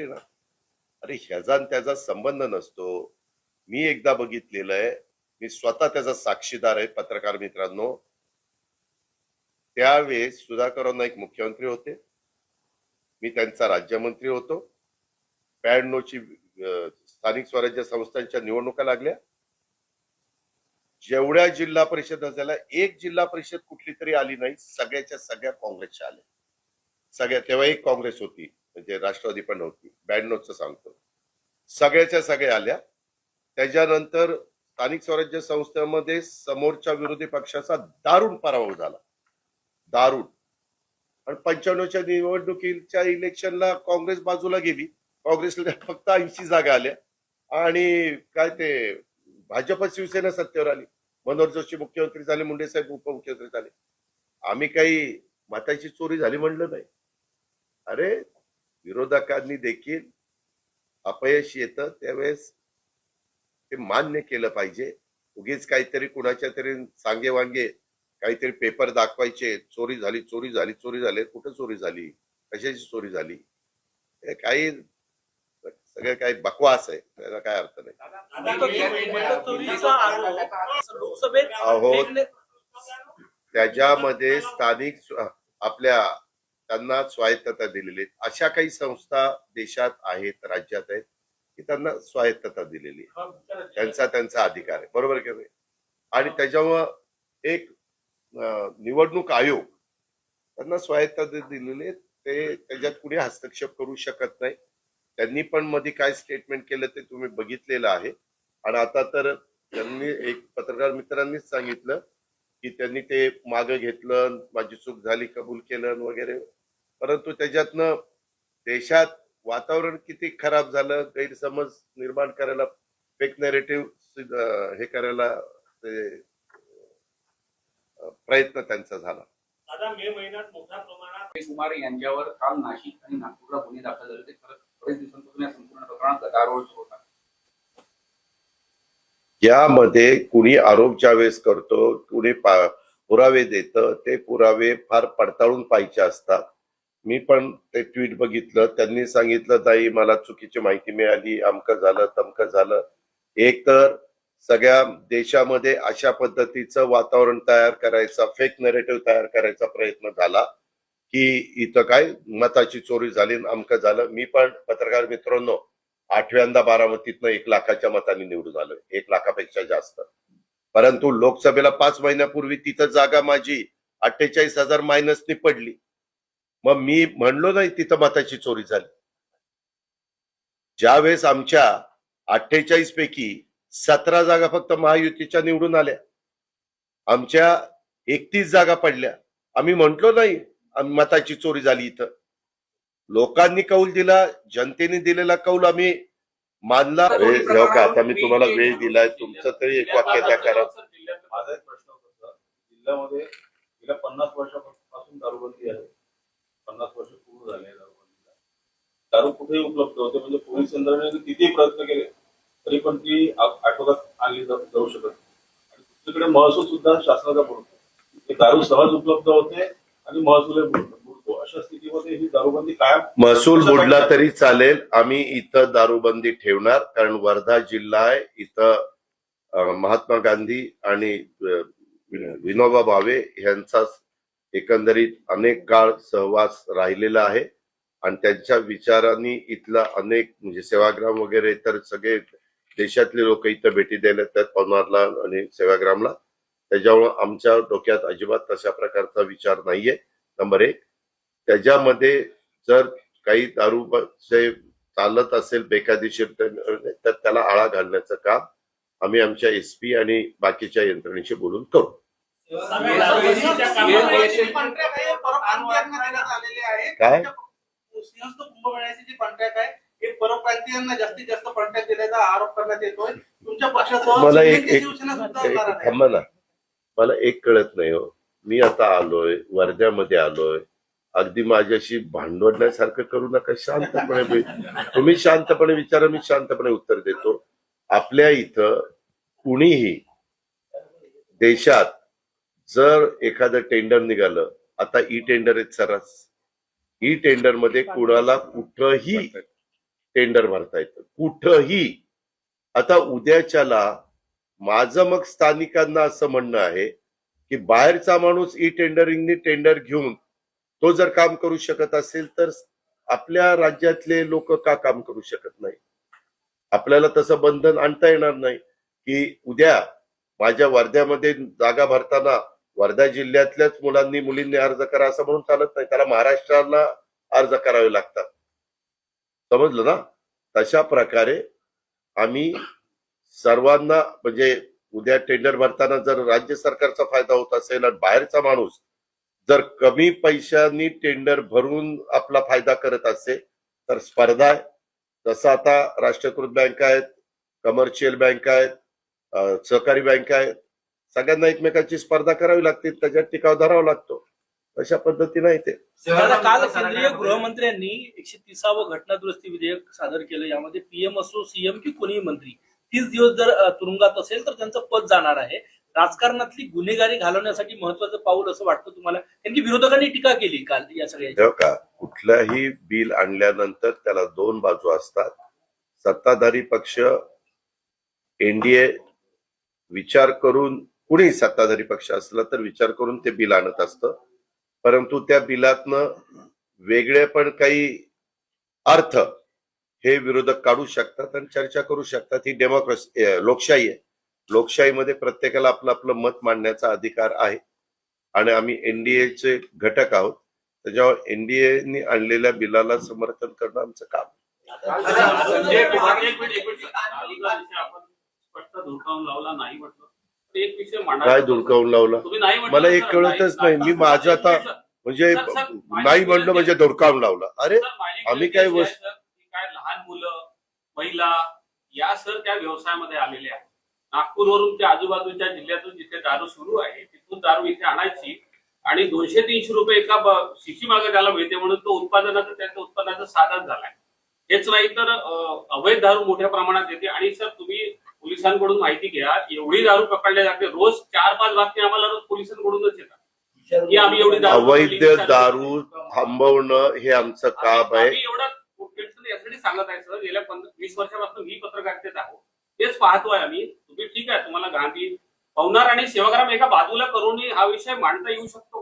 आहे ना अरे ह्याचा त्याचा संबंध नसतो. मी एकदा बघितलेलं आहे. मी स्वतः त्याचा साक्षीदार आहे पत्रकार मित्रांनो. त्यावेळेस सुधाकर नाईक मुख्यमंत्री होते. मी त्यांचा राज्यमंत्री होतो. ब्याण्णवची स्थानिक स्वराज्य संस्थांच्या निवडणुका लागल्या. जेवढ्या जिल्हा परिषद झाल्या एक जिल्हा परिषद कुठली तरी आली नाही. सगळ्याच्या सगळ्या काँग्रेसच्या आल्या. सगळ्या तेव्हा एक काँग्रेस होती. म्हणजे राष्ट्रवादी पण नव्हती. ब्याण्णवच सांगतो. सगळ्याच्या सगळ्या आल्या. त्याच्यानंतर स्थानिक स्वराज्य संस्थेमध्ये समोरच्या विरोधी पक्षाचा दारुण पराभव झाला. दारुण. आणि पंच्याण्णवच्या निवडणुकीच्या इलेक्शनला काँग्रेस बाजूला गेली. काँग्रेसला फक्त ऐंशी जागा आल्या. आणि काय ते भाजप शिवसेना सत्तेवर आली. मनोहर जोशी मुख्यमंत्री झाले मुंडे साहेब उपमुख्यमंत्री झाले. आम्ही काही मताची चोरी झाली म्हणलं नाही. अरे विरोधकांनी देखील अपयश येतं त्यावेळेस ते मान्य केलं पाहिजे. उगीच काहीतरी कुणाच्या तरी सांगे वांगे काहीतरी पेपर दाखवायचे चोरी झाली चोरी झाली चोरी झाली कुठं चोरी झाली कशाची चोरी झाली? हे काही सगळं काही बकवास आहे त्याला काय अर्थ नाही. अहो. त्याच्यामध्ये स्थानिक आपल्या त्यांना स्वायत्तता दिलेली आहे. अशा काही संस्था देशात आहेत राज्यात आहेत की त्यांना स्वायत्तता दिलेली आहे. त्यांचा त्यांचा अधिकार आहे. बरोबर की नाही? आणि त्याच्यामुळं एक निवडणूक आयोग त्यांना स्वायत्तता दिलेली आहे. ते त्याच्यात कुणी हस्तक्षेप करू शकत नाही. त्यांनी पण मध्ये काय स्टेटमेंट केलं ते तुम्ही बघितलेलं आहे. आणि आता तर त्यांनी एक पत्रकार मित्रांनीच सांगितलं की त्यांनी ते मागं घेतलं माझी चूक झाली कबूल केलं वगैरे परंतु त्याच्यातनं देशात वातावरण किती खराब झालं गैरसमज निर्माण करायला फेक नेरेटिव्ह हे करायला ते प्रयत्न त्यांचा झाला. आता मे महिन्यात मोठ्या प्रमाणात कुमार यांच्यावर काल नाशिक आणि नागपूरला गुन्हे दाखल झाले खरं बरेच दिवसांपासून या संपूर्ण प्रकरणात गदारोळ सुरू होता. यामध्ये कुणी आरोप ज्यावेळेस करतो कुणी पुरावे देतं ते पुरावे फार पडताळून पाहिजे असतात. मी पण ते ट्विट बघितलं. त्यांनी सांगितलं ताई मला चुकीची माहिती मिळाली. अमकं झालं तमकं झालं. एक तर सगळ्या देशामध्ये अशा पद्धतीचं वातावरण तयार करायचा फेक नेरेटिव्ह तयार करायचा प्रयत्न झाला की इथं काय? मताची चोरी झाली अमकं झालं. मी पण पत्रकार मित्रांनो आठव्यांदा बारामतीतनं एक लाखाच्या मताने निवडून आलो एक लाखापेक्षा जास्त. परंतु लोकसभेला पाच महिन्यापूर्वी तिथं जागा माझी अठ्ठेचाळीस हजार मायनसनी पडली. मग मी म्हणलो नाही तिथं मताची चोरी झाली. ज्यावेळेस आमच्या अठ्ठेचाळीस पैकी सतरा जागा फक्त महायुतीच्या निवडून आल्या. आमच्या एकतीस जागा पडल्या. आम्ही म्हंटलो नाही मताची चोरी झाली इथं. लोकांनी कौल दिला जनतेने दिलेला कौल आम्ही मानला. वेळ ठेव का आता मी तुम्हाला वेळ दिलाय तुमचं तरी एक वाक्य त्या करा माझा एक प्रश्न होता सर. जिल्ह्यामध्ये गेल्या पन्नास वर्षापासून दारूबंदी आहे पन्नास वर्ष पूर्ण झाले आहे दारूबंदीला दारू कुठेही उपलब्ध होते म्हणजे पोलीस यंत्रणेने कितीही प्रयत्न केले तरी पण ती आठवड्यात आणली जाऊ शकत. आणि दुसरीकडे महसूल सुद्धा शासनाचा बुडतो ते दारू सहज उपलब्ध होते आणि महसूल बुडतो अशा स्थितीमध्ये ही दारूबंदी कायम महसूल बुडला तरी चालेल. आम्ही इथं दारूबंदी ठेवणार कारण वर्धा जिल्हा आहे. इथं महात्मा गांधी आणि विनोबा भावे यांचा एकंदरीत अनेक काळ सहवास राहिलेला आहे. आणि त्यांच्या विचारांनी इथला अनेक म्हणजे सेवाग्राम वगैरे तर सगळे देशातले लोक इथं भेटी द्यायला येतात पवनारला आणि सेवाग्रामला. त्याच्यामुळं आमच्या डोक्यात अजिबात तशा प्रकारचा विचार नाहीये. नंबर एक. त्याच्यामध्ये जर काही दारू चालत असेल बेकायदेशीर तर तर त्याला आळा घालण्याचं काम आम्ही आमच्या एसपी आणि बाकीच्या यंत्रणेशी बोलून करू. काय? सिंहस्थ कुंभमेळ्याची जी कॉन्ट्रॅक्ट आहे हे परप्रांतीयांना जास्तीत जास्त कॉन्ट्रॅक्ट दिल्याचा आरोप करण्यात येतोय. तुमच्या मला एक. थांबा ना. मला एक कळत नाही हो. मी आता आलोय वर्ध्यामध्ये आलोय. अगदी माझ्याशी भांडवण्यासारखं करू नका. शांतपणे बे- तुम्ही शांतपणे विचारा मी शांतपणे उत्तर देतो. आपल्या इथं कुणीही देशात जर एखादं टेंडर निघालं आता ई टेंडर आहेत सरस ई टेंडरमध्ये कुणाला कुठंही टेंडर भरता येतं. कुठंही. आता उद्याच्याला माझं मग स्थानिकांना असं म्हणणं आहे की बाहेरचा माणूस ई टेंडरिंगनी टेंडर घेऊन तो जर काम करू शकत असेल तर आपल्या राज्यातले लोक का काम करू शकत नाही? आपल्याला तसं बंधन आणता येणार नाही की उद्या माझ्या वर्ध्यामध्ये जागा भरताना वर्धा जिल्ह्यातल्याच मुलांनी मुलींनी अर्ज करा असं म्हणून चालत नाही. त्याला महाराष्ट्राला अर्ज करावे लागतात. समजलं ना? तशा प्रकारे आम्ही सर्वांना म्हणजे उद्या टेंडर भरताना जर राज्य सरकारचा फायदा होत असेल आणि बाहेरचा माणूस जर कमी पैशांनी टेंडर भरून आपला फायदा करत असेल तर स्पर्धा आहे. जसं आता राष्ट्रीयकृत बँका आहेत कमर्शियल बँका आहेत सहकारी बँका आहेत सगळ्यांना एकमेकांची स्पर्धा करावी लागते त्याच्यात टिकाव धरावा लागतो. अशा पद्धतीनं काल केंद्रीय गृहमंत्र्यांनी एकशे तिसावं घटनादुरुस्ती विधेयक सादर केलं. यामध्ये पीएम असो सीएम की कोणीही मंत्री तीस दिवस जर तुरुंगात असेल तर त्यांचं पद जाणार आहे. राजकारणातली गुन्हेगारी घालवण्यासाठी महत्वाचं पाऊल असं वाटतं तुम्हाला? कारण की विरोधकांनी टीका केली काल या सगळ्या तेव्हा का? कुठल्याही बिल आणल्यानंतर त्याला दोन बाजू असतात. सत्ताधारी पक्ष एनडीए विचार करून कुणीही सत्ताधारी पक्ष असला तर विचार करून ते बिल आणत असतं. परंतु त्या बिलातनं वेगळे पण काही अर्थ हे विरोधक काढू शकतात आणि चर्चा करू शकतात. ही डेमोक्रेसी लोकशाही आहे. लोकशाहीमध्ये प्रत्येकाला आपलं आपलं मत मांडण्याचा अधिकार आहे. आणि आम्ही एनडीएचे घटक आहोत. त्याच्यावर एनडीएने आणलेल्या बिलाला समर्थन करणं आमचं काम स्पष्ट लावला नाही म्हटलं. एक विषय मांडा काय धुडकावून लावला? तुम्ही नाही म्हटलं मला एक कळतच नाही मी माझं आता म्हणजे नाही म्हणलं म्हणजे धुडकावून लावला. अरे आम्ही काय वस्तू- काय लहान मुलं महिला या सर त्या व्यवसायामध्ये आलेल्या आहेत. नागपूरवरून त्या आजूबाजूच्या जिल्ह्यातून जिथे दारू सुरू आहे तिथून दारू इथे आणायची. आणि दोनशे तीनशे रुपये एका शिशी मागे त्याला मिळते म्हणून तो उत्पादनाचं त्यांचं उत्पन्नाचं साधन झालंय. हेच नाही तर अवैध दारू मोठ्या प्रमाणात येते आणि सर तुम्ही पोलिसांकडून माहिती घ्या. एवढी दारू पकडल्या जाते. रोज चार पाच बातमी आम्हाला रोज पोलिसांकडूनच येतात. की आम्ही एवढी दारू अवैध पकडली, दारू थांबवणं हे आमचं काम आहे. आम्ही एवढं टेन्शन यासाठी सांगत आहे सर गेल्या पंधरा वीस वर्षापासून मी पत्रकारितेत आहोत. तेच पाहतोय आम्ही. तुम्ही ठीक आहे तुम्हाला गांधी पवनार आणि सेवाग्राम एका बाजूला करून हा विषय मांडता येऊ शकतो